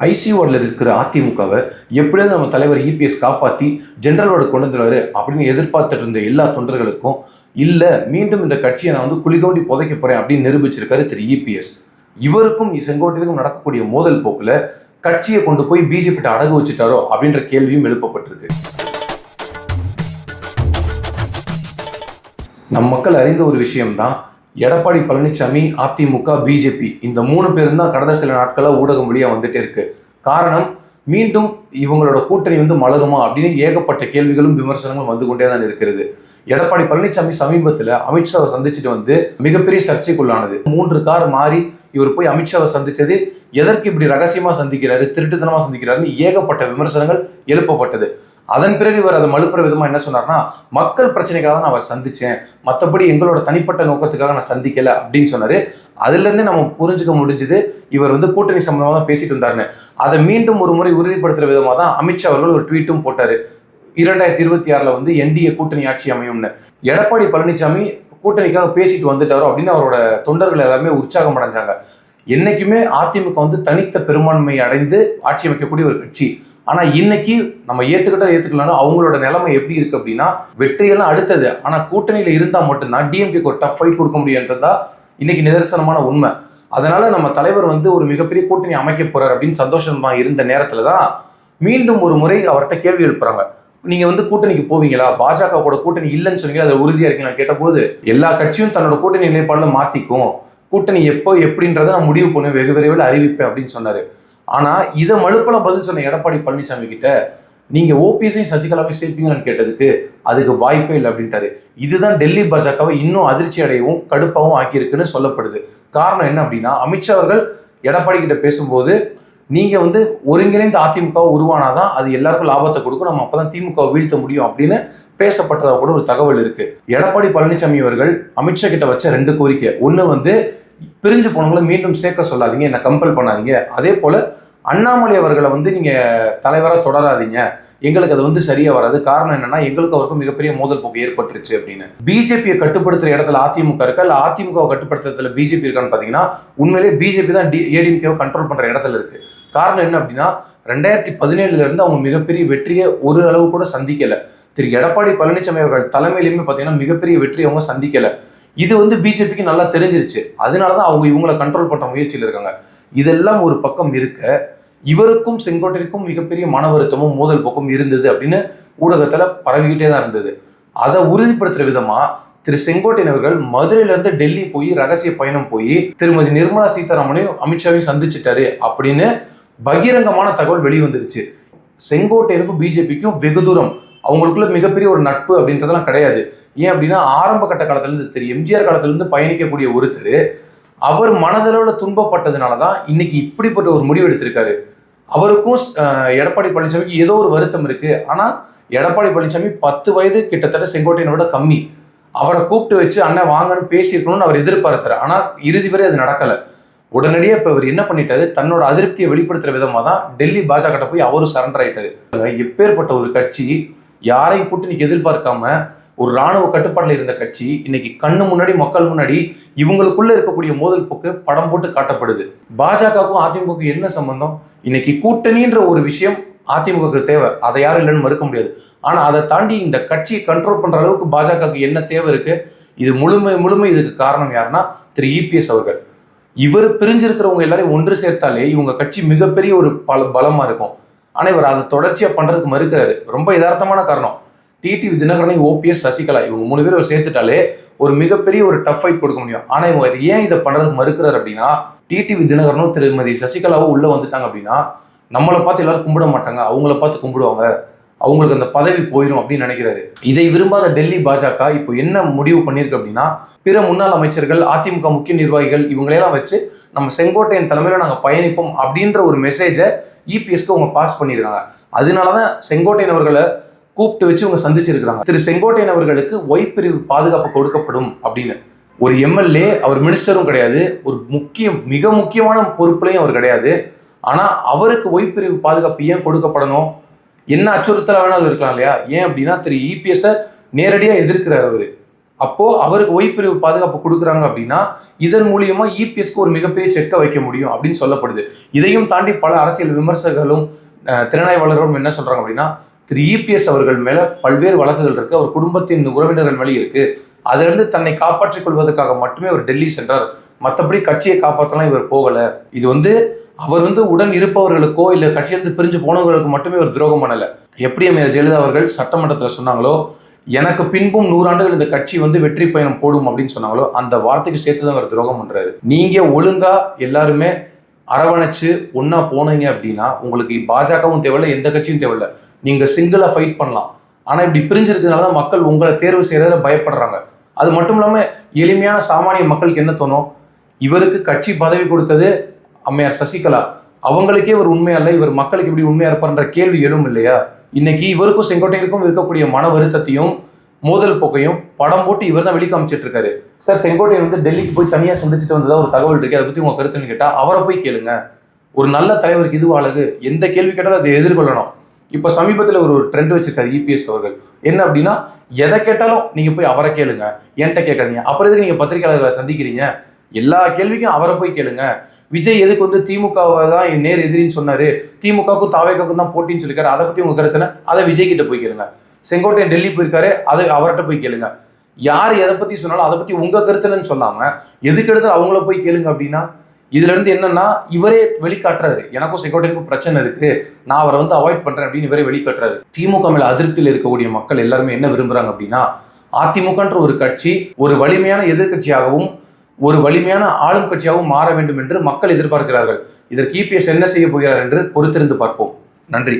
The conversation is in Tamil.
ஐசியூவில் இருக்கிற அதிமுகவை எப்படியாவது நம்ம தலைவர் இபிஎஸ் காப்பாற்றி ஜென்ரலோட கொண்டு வந்துடுவாரு அப்படின்னு எதிர்பார்த்துட்டு இருந்த எல்லா தொண்டர்களுக்கும் இல்லை மீண்டும் இந்த கட்சியை நான் வந்து குழி தோண்டி புதைக்க போறேன் அப்படின்னு நிரூபிச்சிருக்காரு திரு இபிஎஸ் இவருக்கும் செங்கோட்டையிலும் நடக்கக்கூடிய மோதல் போக்கில் கட்சியை கொண்டு போய் பிஜேபி அடகு வச்சுட்டாரோ அப்படின்ற கேள்வியும் எழுப்பப்பட்டிருக்கு. நம் மக்கள் அறிந்த ஒரு விஷயம்தான் எடப்பாடி பழனிசாமி அதிமுக பிஜேபி இந்த மூணு பேரும் தான் கடந்த சில நாட்களாக ஊடகம் வழியாக வந்துட்டே இருக்கு. காரணம் மீண்டும் இவங்களோட கூட்டணி வந்து மலகுமா அப்படின்னு ஏகப்பட்ட கேள்விகளும் விமர்சனங்களும் வந்து கொண்டே தான் இருக்கிறது. எடப்பாடி பழனிசாமி சமீபத்தில் அமித்ஷாவை சந்திச்சுட்டு வந்து மிகப்பெரிய சர்ச்சைக்குள்ளானது. மூன்று கார் மாறி இவர் போய் அமித்ஷாவை சந்திச்சது எதற்கு இப்படி ரகசியமாக சந்திக்கிறாரு திருட்டுத்தனமாக சந்திக்கிறாருன்னு ஏகப்பட்ட விமர்சனங்கள் எழுப்பப்பட்டது. அதன் பிறகு இவர் அதை மலுப்புற விதமாக என்ன சொன்னார்னா மக்கள் பிரச்சனைக்காக தான் நான் அவர் சந்திச்சேன். மற்றபடி எங்களோட தனிப்பட்ட நோக்கத்துக்காக நான் சந்திக்கல அப்படின்னு சொன்னார். அதுலேருந்தே நம்ம புரிஞ்சுக்க முடிஞ்சது இவர் வந்து கூட்டணி சம்பந்தமாக தான் பேசிட்டு இருந்தாருன்னு. அதை மீண்டும் ஒரு முறை உறுதிப்படுத்துகிற விதமாக தான் அமித்ஷா அவர்கள் ஒரு ட்வீட்டும் போட்டார். இரண்டாயிரத்தி இருபத்தி ஆறில் வந்து என்டிஏ கூட்டணி ஆட்சி அமையும்னு. எடப்பாடி பழனிசாமி கூட்டணிக்காக பேசிட்டு வந்துட்டாரோ அப்படின்னு அவரோட தொண்டர்கள் எல்லாமே உற்சாகம் அடைஞ்சாங்க. என்னைக்குமே அதிமுக வந்து தனித்த பெரும்பான்மை அடைந்து ஆட்சி அமைக்கக்கூடிய ஒரு கட்சி. ஆனால் இன்னைக்கு நம்ம ஏற்றுக்கிட்டா ஏத்துக்கலாம்னா அவங்களோட நிலைமை எப்படி இருக்குது அப்படின்னா வெற்றியெல்லாம் அடுத்தது. ஆனால் கூட்டணியில் இருந்தால் மட்டும்தான் டிஎம்கேக்கு ஒரு டஃப் ஃபைட் கொடுக்க முடியுன்றதா இன்னைக்கு நிதர்சனமான உண்மை. அதனால நம்ம தலைவர் வந்து ஒரு மிகப்பெரிய கூட்டணி அமைக்க போறார் அப்படின்னு சந்தோஷமா இருந்த நேரத்தில் தான் மீண்டும் ஒரு முறை அவர்கிட்ட கேள்வி எழுப்புறாங்க. நீங்க வந்து கூட்டணிக்கு போவீங்களா? பாஜக கூட கூட்டணி இல்லைன்னு சொன்னீங்க அதை உறுதியா இருக்கீங்களா? கேட்டபோது எல்லா கட்சியும் தன்னோட கூட்டணி நிலைப்பாடுல மாத்திக்கும். கூட்டணி எப்போ எப்படின்றத நான் முடிவு பண்ணுவேன் வெகு விரைவில் அறிவிப்பேன் அப்படின்னு சொன்னாரு. ஆனால் இதை மழுப்பல பதில் சொன்ன எடப்பாடி பழனிசாமி கிட்ட நீங்கள் ஓபிஎஸ்ஐ சசிகலாவை சேர்ப்பீங்களான்னு கேட்டதுக்கு அதுக்கு வாய்ப்பே இல்லை அப்படின்ட்டாரு. இதுதான் டெல்லி பாஜகவை இன்னும் அதிர்ச்சி அடையவும் கடுப்பாகவும் ஆக்கியிருக்குன்னு சொல்லப்படுது. காரணம் என்ன அப்படின்னா அமித்ஷா அவர்கள் எடப்பாடி கிட்ட பேசும்போது நீங்கள் வந்து ஒருங்கிணைந்த அதிமுக உருவானாதான் அது எல்லாருக்கும் லாபத்தை கொடுக்கும் நம்ம அப்பதான் திமுகவை வீழ்த்த முடியும் அப்படின்னு பேசப்பட்டதாக கூட ஒரு தகவல் இருக்கு. எடப்பாடி பழனிசாமி அவர்கள் அமித்ஷா கிட்ட வச்ச ரெண்டு கோரிக்கை. ஒன்று வந்து பிரிஞ்சு போனவங்களை மீண்டும் சேர்க்க சொல்லாதீங்க என்னை கம்பல் பண்ணாதீங்க. அதே போல் அண்ணாமலை அவர்களை வந்து நீங்கள் தலைவராக தொடராதீங்க. எங்களுக்கு அது வந்து சரியாக வராது. காரணம் என்னன்னா எங்களுக்கு அவருக்கும் மிகப்பெரிய மோதல் போக்கு ஏற்பட்டுருச்சு அப்படின்னு. பிஜேபியை கட்டுப்படுத்துகிற இடத்துல அதிமுக இருக்கா? இல்லை அதிமுகவை கட்டுப்படுத்துறதுல பிஜேபி இருக்கான்னு பார்த்தீங்கன்னா உண்மையிலேயே பிஜேபி தான் டி ஏடிஎம்கேவை கண்ட்ரோல் பண்ணுற இடத்துல இருக்குது காரணம் என்ன அப்படின்னா ரெண்டாயிரத்தி பதினேழுல இருந்து அவங்க மிகப்பெரிய வெற்றியை ஒரு அளவு கூட சந்திக்கலை. திரு. எடப்பாடி பழனிசாமி அவர்கள் தலைமையிலுமே பார்த்தீங்கன்னா மிகப்பெரிய வெற்றியை அவங்க சந்திக்கலை. இது வந்து பிஜேபிக்கு நல்லா தெரிஞ்சிருச்சு. அதனாலதான் அவங்க இவங்களை கண்ட்ரோல் பண்ணுற முயற்சியில் இருக்காங்க. இதெல்லாம் ஒரு பக்கம் இருக்க இவருக்கும் செங்கோட்டைக்கும் மிகப்பெரிய மன வருத்தமும் மோதல் போக்கும் இருந்தது அப்படின்னு ஊடகத்தில் பரவிக்கிட்டே தான் இருந்தது. அதை உறுதிப்படுத்துகிற விதமாக திரு செங்கோட்டையன் அவர்கள் மதுரையிலேருந்து டெல்லி போய் ரகசிய பயணம் போய் திருமதி நிர்மலா சீதாராமனையும் அமித்ஷாவையும் சந்திச்சிட்டாரு அப்படின்னு பகிரங்கமான தகவல் வெளிவந்துருச்சு. செங்கோட்டையனுக்கும் பிஜேபிக்கும் வெகு தூரம். அவங்களுக்குள்ள மிகப்பெரிய ஒரு நட்பு அப்படின்றதெல்லாம் கிடையாது. ஏன் அப்படின்னா ஆரம்ப கட்ட காலத்துலேருந்து திரு எம்ஜிஆர் காலத்திலேருந்து பயணிக்கக்கூடிய ஒருத்தர் அவர் மனதளவில் துன்பப்பட்டதுனால தான் இன்னைக்கு இப்படிப்பட்ட ஒரு முடிவு எடுத்திருக்காரு. அவருக்கும் எடப்பாடி பழனிசாமிக்கு ஏதோ ஒரு வருத்தம் இருக்கு. ஆனா எடப்பாடி பழனிசாமி பத்து வயது கிட்டத்தட்ட செங்கோட்டையனோட கம்மி. அவரை கூப்பிட்டு வச்சு அண்ணன் வாங்கன்னு பேசியிருக்கணும்னு அவர் எதிர்பார்த்தாரு. ஆனா இறுதி வரை அது நடக்கல. உடனடியாக இப்போ இவர் என்ன பண்ணிட்டாரு? தன்னோட அதிருப்தியை வெளிப்படுத்துற விதமாக தான் டெல்லி பாஜக போய் அவரும் சரண்டர் ஆயிட்டாரு. எப்பேற்பட்ட ஒரு கட்சி யாரையும் கூட்டணிக்கு எதிர்பார்க்காம ஒரு ராணுவ கட்டுப்பாட்டில் இருந்த கட்சி இன்னைக்கு கண்ணு முன்னாடி மக்கள் முன்னாடி இவங்களுக்குள்ள இருக்கக்கூடிய மோதல் போக்கு படம் போட்டு காட்டப்படுது. பாஜகவுக்கும் அதிமுகவுக்கும் என்ன சம்பந்தம்? இன்னைக்கு கூட்டணின்ற ஒரு விஷயம் அதிமுகவுக்கு தேவை. அதை யாரும் இல்லைன்னு மறுக்க முடியாது. ஆனா அதை தாண்டி இந்த கட்சியை கண்ட்ரோல் பண்ற அளவுக்கு பாஜகவுக்கு என்ன தேவை இருக்கு? இது முழுமை முழுமை இதுக்கு காரணம் யாருன்னா திரு. இபிஎஸ் அவர்கள். இவர் பிரிஞ்சிருக்கிறவங்க எல்லாரையும் ஒன்று சேர்த்தாலே இவங்க கட்சி மிகப்பெரிய ஒரு பல பலமா இருக்கும். ஆனா இவர் அதை தொடர்ச்சியா பண்றதுக்கு மறுக்கிறாரு. ரொம்ப யதார்த்தமான காரணம். டிடிவி தினகரனை ஓபிஎஸ் சசிகலா இவங்க மூணு பேர் சேர்த்துட்டாலே ஒரு மிகப்பெரிய ஒரு டஃப் ஃபைட் கொடுக்க முடியும். ஆனா இவங்க ஏன் இதை பண்றதுக்கு மறுக்கிறாரு அப்படின்னா டிடிவி தினகரனும் திருமதி சசிகலாவும் உள்ள வந்துட்டாங்க அப்படின்னா நம்மளை பார்த்து எல்லாரும் கும்பிட மாட்டாங்க. அவங்கள பார்த்து கும்பிடுவாங்க. அவங்களுக்கு அந்த பதவி போயிடும் அப்படின்னு நினைக்கிறாரு. இதை விரும்பாத டெல்லி பாஜக இப்போ என்ன முடிவு பண்ணியிருக்கு அப்படின்னா பிற முன்னாள் அமைச்சர்கள் அதிமுக முக்கிய நிர்வாகிகள் இவங்களையெல்லாம் வச்சு நம்ம செங்கோட்டையன் தலைமையில் நாங்கள் பயணிப்போம் அப்படின்ற ஒரு மெசேஜை இபிஎஸ்க்கு அவங்க பாஸ் பண்ணியிருக்காங்க. அதனால தான் செங்கோட்டையன் அவர்களை கூப்பிட்டு வச்சு இவங்க சந்திச்சிருக்கிறாங்க. திரு செங்கோட்டையன் அவர்களுக்கு ஒய் பிரிவு பாதுகாப்பு கொடுக்கப்படும் அப்படின்னு. ஒரு எம்எல்ஏ அவர் மினிஸ்டரும் கிடையாது. ஒரு முக்கிய மிக முக்கியமான பொறுப்புலையும் அவர் கிடையாது. ஆனால் அவருக்கு ஒய் பிரிவு பாதுகாப்பு ஏன் கொடுக்கப்படணும்? என்ன அச்சுறுத்தலாக வேணாலும் இருக்கலாம் இல்லையா? ஏன் அப்படின்னா திரு இபிஎஸ் நேரடியாக எதிர்க்கிறார் அவர். அப்போ அவருக்கு ஒய்பிரிவு பாதுகாப்பு கொடுக்குறாங்க அப்படின்னா இதன் மூலியமா இபிஎஸ்க்கு ஒரு மிகப்பெரிய செக்கை வைக்க முடியும் அப்படின்னு சொல்லப்படுது. இதையும் தாண்டி பல அரசியல் விமர்சகர்களும் திறனாய்வாளர்களும் என்ன சொல்றாங்க அப்படின்னா திரு இபிஎஸ் அவர்கள் மேலே பல்வேறு வழக்குகள் இருக்குது அவர் குடும்பத்தின் உறவினர்கள் மேலே இருக்குது அதிலிருந்து தன்னை காப்பாற்றிக் கொள்வதற்காக மட்டுமே அவர் டெல்லி சென்றார். மற்றபடி கட்சியை காப்பாற்றலாம் இவர் போகலை. இது வந்து அவர் வந்து உடன் இருப்பவர்களுக்கோ இல்லை கட்சியிலிருந்து பிரிஞ்சு போனவர்களுக்கு மட்டுமே ஒரு துரோகம் பண்ணலை. எப்படி அமைய ஜெயலலிதா அவர்கள் சட்டமன்றத்தில் சொன்னாங்களோ எனக்கு பின்பும் நூறாண்டுகள் இந்த கட்சி வந்து வெற்றி பயணம் போடும் அப்படின்னு சொன்னாங்களோ அந்த வார்த்தைக்கு சேர்த்து தான் அவர் துரோகம் பண்ணுறாரு நீங்கள் ஒழுங்காக எல்லாருமே அரவணைச்சு ஒன்றா போனீங்க அப்படின்னா உங்களுக்கு பாஜகவும் தேவையில்ல எந்த கட்சியும் தேவையில்ல. நீங்கள் சிங்கிளாக ஃபைட் பண்ணலாம். ஆனால் இப்படி பிரிஞ்சிருக்கிறதுனால தான் மக்கள் உங்களை தேர்வு செய்யறதுல பயப்படுறாங்க. அது மட்டும் இல்லாமல் எளிமையான சாமானிய மக்களுக்கு என்ன தோணும்? இவருக்கு கட்சி பதவி கொடுத்தது அம்மையார் சசிகலா. அவங்களுக்கே ஒரு உண்மையா இல்லை இவர் மக்களுக்கு இப்படி உண்மையாக இருப்பார்ன்ற கேள்வி எழும் இல்லையா? இன்னைக்கு இவருக்கும் செங்கோட்டையனுக்கும் இருக்கக்கூடிய மன வருத்தத்தையும் மோதல் போக்கையும் படம் போட்டு இவர் தான் வெளிக்காமிச்சிட்டு இருக்காரு சார் செங்கோட்டையன் வந்து டெல்லிக்கு போய் தனியா சந்திச்சுட்டு வந்ததா ஒரு தகவல் இருக்கு. அதை பத்தி உங்க கருத்துன்னு கேட்டா அவரை போய் கேளுங்க. ஒரு நல்ல தலைவருக்கு இதுவும் அழகு. எந்த கேள்வி கேட்டாலும் அதை எதிர்கொள்ளணும். இப்ப சமீபத்துல ஒரு ட்ரெண்ட் வச்சிருக்காரு இபிஎஸ் அவர்கள். என்ன அப்படின்னா எதை கேட்டாலும் நீங்க போய் அவரை கேளுங்க. என்கிட்ட கேட்காதீங்க. அப்புறம் எதுக்கு நீங்க பத்திரிகையாளர்களை சந்திக்கிறீங்க? எல்லா கேள்விக்கும் அவரை போய் கேளுங்க. விஜய் எதுக்கு வந்து திமுகவை தான் என் நேர் எதிரின்னு சொன்னாரு? திமுகவுக்கும் தாவேக்காக்கும் தான் போட்டின்னு சொல்லிருக்காரு அதை பத்தி உங்க கருத்து அதை விஜய் கிட்ட போய் கேளுங்க. செங்கோட்டையன் டெல்லி போயிருக்காரு அதை அவர்கிட்ட போய் கேளுங்க. யார் எதை பத்தி சொன்னாலும் அதை பத்தி உங்க கருத்துலன்னு சொல்லாம எதுக்கு எடுத்து அவங்கள போய் கேளுங்க அப்படின்னா இதுல இருந்து என்னன்னா இவரே வெளிக்காட்டுறாரு. எனக்கும் செங்கோட்டையனுக்கும் பிரச்சனை இருக்கு. நான் அவரை வந்து அவாய்ட் பண்றேன் அப்படின்னு இவரே வெளிக்காட்டுறாரு. திமுக மேல அதிருப்தியில் இருக்கக்கூடிய மக்கள் எல்லாருமே என்ன விரும்புறாங்க அப்படின்னா அதிமுகன்ற ஒரு கட்சி ஒரு வலிமையான எதிர்க்கட்சியாகவும் ஒரு வலிமையான ஆளும் கட்சியாகவும் மாற வேண்டும் என்று மக்கள் எதிர்பார்க்கிறார்கள். இதற்கு இபிஎஸ் என்ன செய்ய போகிறார் என்று பொறுத்திருந்து பார்ப்போம். நன்றி.